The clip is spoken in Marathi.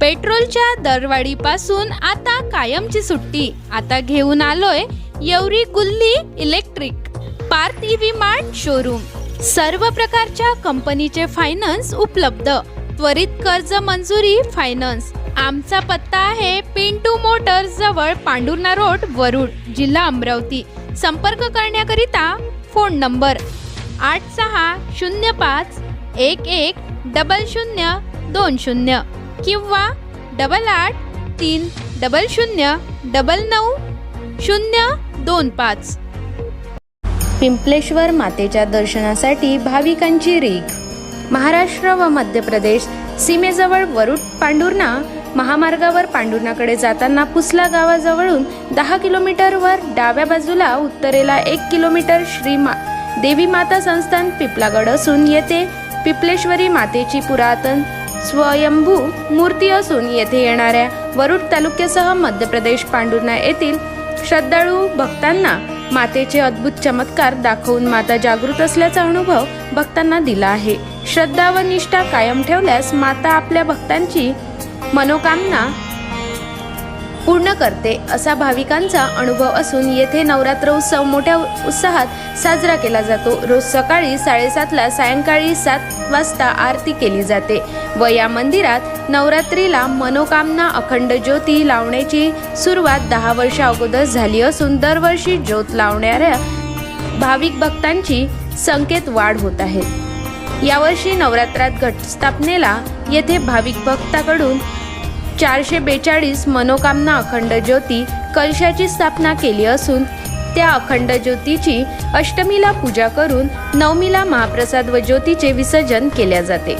पेट्रोलच्या दरवाढीपासून आता कायमची सुट्टी. आता घेऊन आलोय येवरी गुल्ली electric. Parth EV mart showroom सर्व प्रकारच्या कंपनीचे फायनान्स उपलब्ध. त्वरित कर्ज मंजुरी फायनान्स आमचा पत्ता आहे पिंटू मोटर्स जवळ पांडुर्णा रोड वरुड जिल्हा अमरावती. संपर्क करण्याकरिता फोन नंबर आठ सहा शून्य पाच एक एक डबल शून्य दोन शून्य. किंवा डबल आठ तीन डबल शून्य डबल नऊ शून्य दोन पाच. पिंपलेश्वर मातेच्या दर्शनासाठी भाविकांची रीघ. महाराष्ट्र व मध्य प्रदेश सीमेजवळ वरुड पांडुर्णा महामार्गावर पांडुर्णाकडे जाताना पुसला गावाजवळून दहा किलोमीटरवर डाव्या बाजूला उत्तरेला एक किलोमीटर श्री मा देवी माता संस्थान पिपलागड असून येथे पिपलेश्वरी मातेची पुरातन स्वयंभू मूर्ती असून येथे येणाऱ्या वरुड तालुक्यासह मध्य प्रदेश पांडुर्णा येथील श्रद्धाळू भक्तांना मातेचे अद्भुत चमत्कार दाखवून माता जागृत असल्याचा अनुभव भक्तांना दिला आहे. श्रद्धा व निष्ठा कायम ठेवल्यास माता आपल्या भक्तांची मनोकामना पूर्ण करते असा भाविकांचा अनुभव असून येथे नवरात्र उत्सव मोठ्या उत्साहात साजरा केला जातो. रोज सकाळी साडेसातला सायंकाळी सात वाजता आरती केली जाते व या मंदिरात नवरात्रीला मनोकामना अखंड ज्योती लावण्याची सुरुवात दहा वर्षा अगोदर झाली असून दरवर्षी ज्योत लावणाऱ्या भाविक भक्तांची संकेत वाढ होत आहे. यावर्षी नवरात्रात घटस्थापनेला येथे भाविक भक्ताकडून चारशे बेचाळीस मनोकामना अखंड ज्योती कलशाची स्थापना केली असून त्या अखंड ज्योतीची अष्टमीला पूजा करून नवमीला महाप्रसाद व ज्योतीचे विसर्जन केल्या जाते.